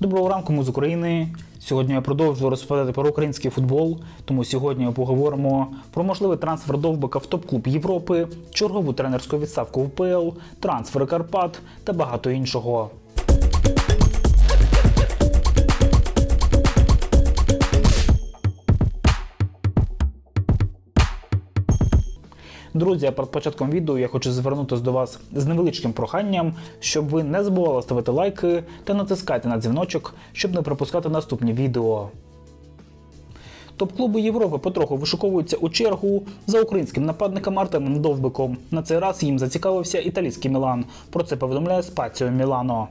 Доброго ранку, ми з України. Сьогодні я продовжую розповідати про український футбол. Тому сьогодні ми поговоримо про можливий трансфер Довбика в топ-клуб Європи, чергову тренерську відставку в ПЛ, трансфери Карпат та багато іншого. Друзі, перед початком відео я хочу звернутися до вас з невеличким проханням, щоб ви не забували ставити лайки та натискати на дзвіночок, щоб не пропускати наступні відео. Топ-клуби Європи потроху вишуковуються у чергу за українським нападником Артемом Довбиком. На цей раз їм зацікавився італійський Мілан. Про це повідомляє Спаціо Мілано.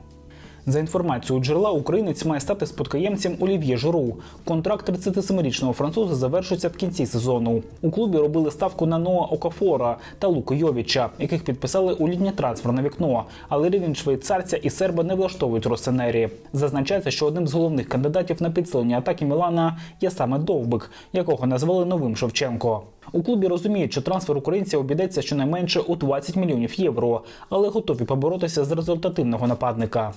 За інформацією джерела, українець має стати спадкоємцем Олів'є Журу. Контракт 37-річного француза завершується в кінці сезону. У клубі робили ставку на Ноа Окафора та Луку Йовіча, яких підписали у літнє трансферне вікно. Але рівень швейцарця і серба не влаштовують Росенері. Зазначається, що одним з головних кандидатів на підсилення атаки Мілана є саме Довбик, якого назвали новим Шевченко. У клубі розуміють, що трансфер українця обійдеться щонайменше у 20 мільйонів євро, але готові поборотися з результативного нападника.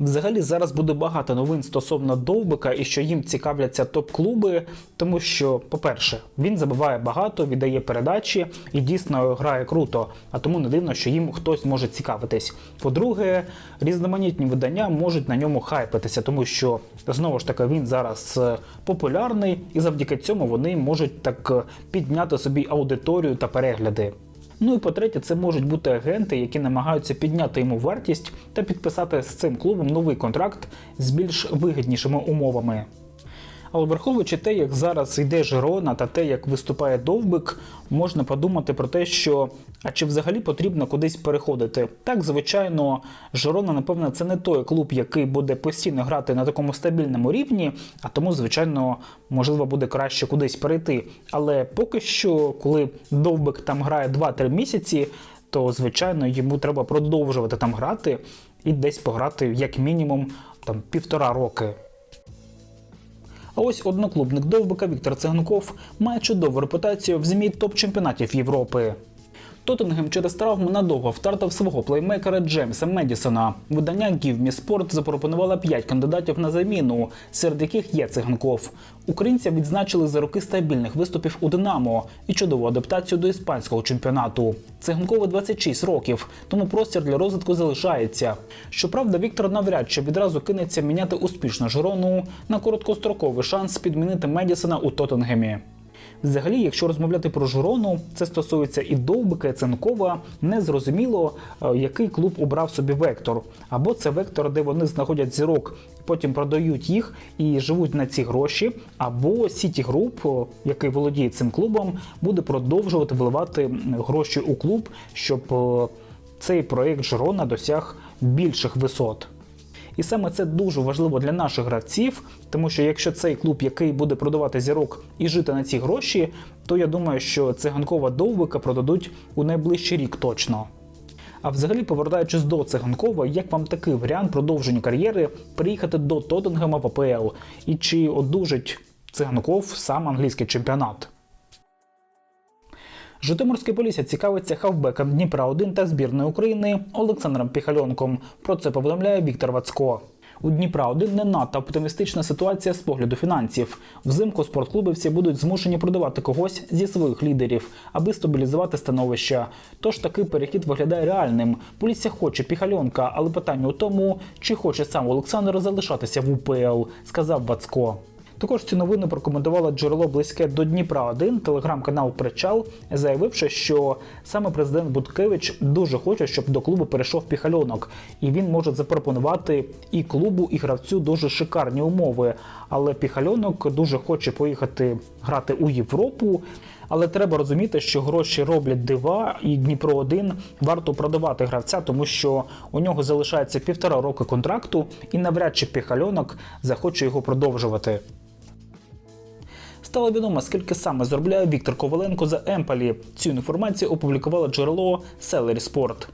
Взагалі зараз буде багато новин стосовно Довбика і що їм цікавляться топ-клуби, тому що, по-перше, він забиває багато, віддає передачі і дійсно грає круто. А тому не дивно, що їм хтось може цікавитись. По-друге, різноманітні видання можуть на ньому хайпитися, тому що знову ж таки він зараз е, популярний, і завдяки цьому вони можуть так е, підняти собі аудиторію та перегляди. Ну і по-третє, це можуть бути агенти, які намагаються підняти йому вартість та підписати з цим клубом новий контракт з більш вигіднішими умовами. Але враховуючи те, як зараз йде Жирона та те, як виступає Довбик, можна подумати про те, що а чи взагалі потрібно кудись переходити. Так, звичайно, Жирона, напевно, це не той клуб, який буде постійно грати на такому стабільному рівні, а тому, звичайно, можливо, буде краще кудись перейти. Але поки що, коли Довбик там грає 2-3 місяці, то звичайно йому треба продовжувати там грати і десь пограти як мінімум там півтора роки. А ось одноклубник Довбика Віктор Циганков має чудову репутацію в змі топ-чемпіонатів Європи. Тоттенгем через травму надовго втратив свого плеймейкера Джеймса Медісона. Видання Give Me Sport запропонувало 5 кандидатів на заміну, серед яких є циганков. Українця відзначили за роки стабільних виступів у Динамо і чудову адаптацію до іспанського чемпіонату. Циганкову 26 років, тому простір для розвитку залишається. Щоправда, Віктор навряд чи відразу кинеться міняти успішну Жирону на короткостроковий шанс підмінити Медісона у Тоттенгемі. Взагалі, якщо розмовляти про Жирону, це стосується і Довбика, і Ценкова, не зрозуміло, е, який клуб обрав собі вектор. Або це вектор, де вони знаходять зірок, потім продають їх і живуть на ці гроші, або Сіті Груп, е, який володіє цим клубом, буде продовжувати вливати гроші у клуб, щоб е, цей проект Жирона досяг більших висот. І саме це дуже важливо для наших гравців, тому що якщо цей клуб, який буде продавати зірок і жити на ці гроші, то я думаю, що циганкова довбика продадуть у найближчий рік точно. А взагалі, повертаючись до циганкова, як вам такий варіант продовження кар'єри приїхати до Тоттенгема в АПЛ? І чи одужить циганков сам англійський чемпіонат? Житомирське Полісся цікавиться хавбеком Дніпра 1 та збірної України Олександром Піхальонком. Про це повідомляє Віктор Вацько. У Дніпра 1 не надто оптимістична ситуація з погляду фінансів. Взимку спортклуби будуть змушені продавати когось зі своїх лідерів, аби стабілізувати становище. Тож такий перехід виглядає реальним. Полісся хоче піхальонка, але питання у тому, чи хоче сам Олександр залишатися в УПЛ, сказав Вацько. Також цю новину прокоментувало джерело близьке до Дніпра 1 телеграм-канал Причал, заявивши, що саме президент Буткевич дуже хоче, щоб до клубу перейшов піхальонок, і він може запропонувати і клубу, і гравцю дуже шикарні умови. Але піхальонок дуже хоче поїхати грати у Європу. Але треба розуміти, що гроші роблять дива, і Дніпро 1 варто продавати гравця, тому що у нього залишається півтора роки контракту, і навряд чи піхальонок захоче його продовжувати. Стало відомо, скільки саме заробляє Віктор Коваленко за Емпалі. Цю інформацію опублікувало джерело Celery Спорт.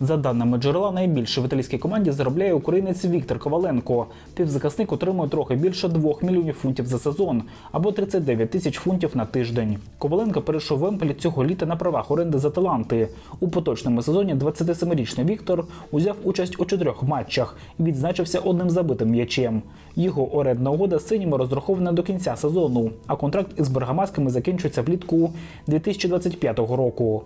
За даними джерела, найбільше в італійській команді заробляє українець Віктор Коваленко. Півзахисник отримує трохи більше 2 мільйонів фунтів за сезон або 39 тисяч фунтів на тиждень. Коваленко перейшов в Емполі цього літа на правах оренди за таланти. У поточному сезоні 27-річний Віктор узяв участь у чотирьох матчах і відзначився одним забитим м'ячем. Його орендна угода з синіми розрахована до кінця сезону, а контракт із Бергамасками закінчується влітку 2025 року.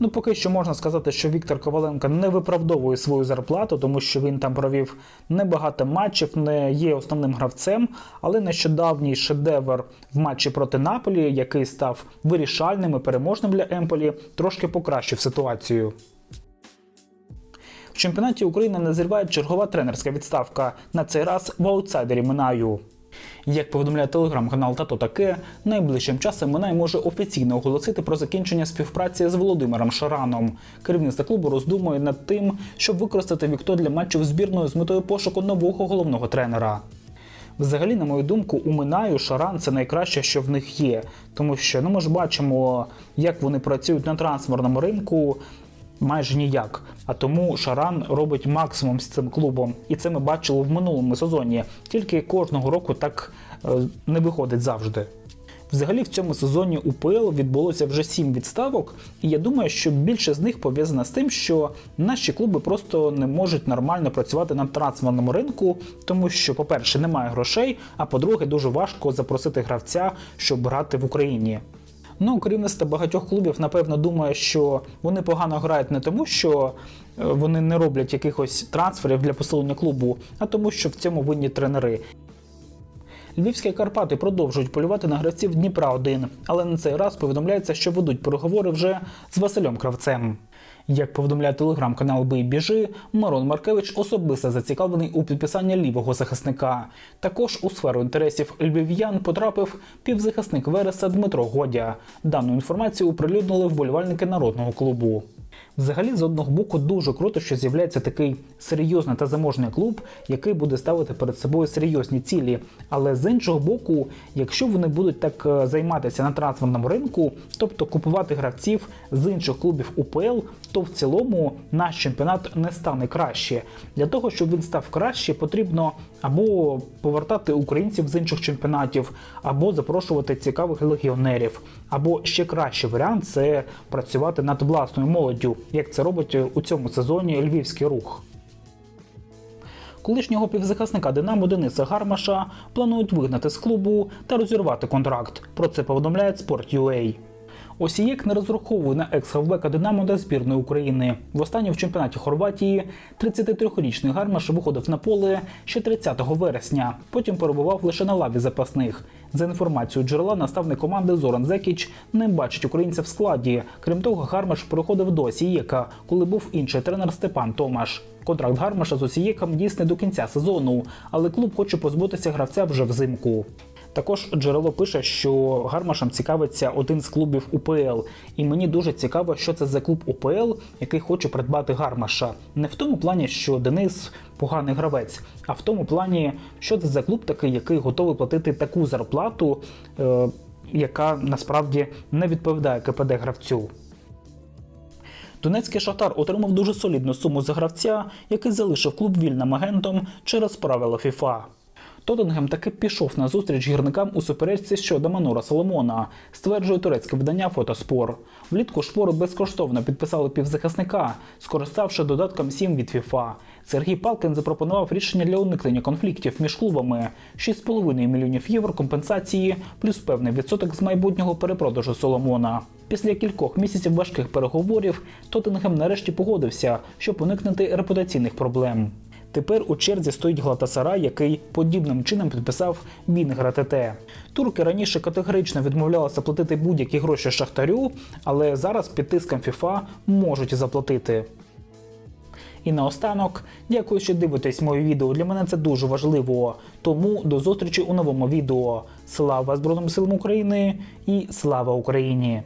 Ну, поки що можна сказати, що Віктор Коваленко не виправдовує свою зарплату, тому що він там провів небагато матчів, не є основним гравцем. Але нещодавній шедевр в матчі проти Наполі, який став вирішальним і переможним для Емполі, трошки покращив ситуацію. В чемпіонаті України назріває чергова тренерська відставка. На цей раз в аутсайдері Минаю. Як повідомляє телеграм-канал Тато Таке, найближчим часом Минай може офіційно оголосити про закінчення співпраці з Володимиром Шараном. Керівництво клубу роздумує над тим, щоб використати Вікто для матчів збірної з метою пошуку нового головного тренера. Взагалі, на мою думку, у Минаю Шаран це найкраще, що в них є, тому що ну, ми ж бачимо, як вони працюють на трансферному ринку. Майже ніяк. А тому Шаран робить максимум з цим клубом. І це ми бачили в минулому сезоні. Тільки кожного року так е, не виходить завжди. Взагалі в цьому сезоні УПЛ відбулося вже сім відставок, і я думаю, що більше з них пов'язано з тим, що наші клуби просто не можуть нормально працювати на трансферному ринку, тому що, по-перше, немає грошей, а по-друге, дуже важко запросити гравця, щоб грати в Україні. Ну, керівництво багатьох клубів, напевно, думає, що вони погано грають не тому, що е, вони не роблять якихось трансферів для посилення клубу, а тому, що в цьому винні тренери. Львівські Карпати продовжують полювати на гравців Дніпра 1 але на цей раз повідомляється, що ведуть переговори вже з Василем Кравцем. Як повідомляє телеграм-канал Бий біжи, Мирон Маркевич особисто зацікавлений у підписанні лівого захисника. Також у сферу інтересів львів'ян потрапив півзахисник Вереса Дмитро Годя. Дану інформацію оприлюднили вболівальники народного клубу. Взагалі, з одного боку, дуже круто, що з'являється такий серйозний та заможний клуб, який буде ставити перед собою серйозні цілі. Але з іншого боку, якщо вони будуть так е, займатися на трансферному ринку, тобто купувати гравців з інших клубів УПЛ, то в цілому наш чемпіонат не стане краще. Для того, щоб він став краще, потрібно або повертати українців з інших чемпіонатів, або запрошувати цікавих легіонерів, або ще кращий варіант це працювати над власною молоддю, як це робить у цьому сезоні львівський рух. Колишнього півзахисника Динамо Дениса Гармаша планують вигнати з клубу та розірвати контракт. Про це повідомляє Sport.ua. Осієк не розраховує на екс-хавбека Динамо та збірної України. Востаннє в чемпіонаті Хорватії 33-річний Гармаш виходив на поле ще 30 вересня. Потім перебував лише на лаві запасних. За інформацією джерела, наставник команди Зоран Зекіч не бачить українця в складі. Крім того, Гармаш приходив до Осієка, коли був інший тренер Степан Томаш. Контракт Гармаша з Осієком дійсний до кінця сезону, але клуб хоче позбутися гравця вже взимку. Також джерело пише, що Гармашем цікавиться один з клубів УПЛ, і мені дуже цікаво, що це за клуб УПЛ, який хоче придбати Гармаша. Не в тому плані, що Денис поганий гравець, а в тому плані, що це за клуб такий, який готовий платити таку зарплату, е, яка насправді не відповідає КПД гравцю. Донецький шахтар отримав дуже солідну суму за гравця, який залишив клуб вільним агентом через правила ФІФА. Тоттенгем таки пішов на зустріч гірникам у суперечці щодо Манура Соломона, стверджує турецьке видання Фотоспор. Влітку шпору безкоштовно підписали півзахисника, скориставши додатком 7 від ФІФА. Сергій Палкин запропонував рішення для уникнення конфліктів між клубами: 6,5 мільйонів євро компенсації, плюс певний відсоток з майбутнього перепродажу Соломона. Після кількох місяців важких переговорів Тоттенгем нарешті погодився, щоб уникнути репутаційних проблем. Тепер у черзі стоїть Глатасарай, який подібним чином підписав Бінгра ТТ. Турки раніше категорично відмовлялися платити будь-які гроші Шахтарю, але зараз під тиском ФІФА можуть заплатити. І наостанок, дякую, що дивитесь моє відео. Для мене це дуже важливо. Тому до зустрічі у новому відео. Слава Збройним силам України і слава Україні!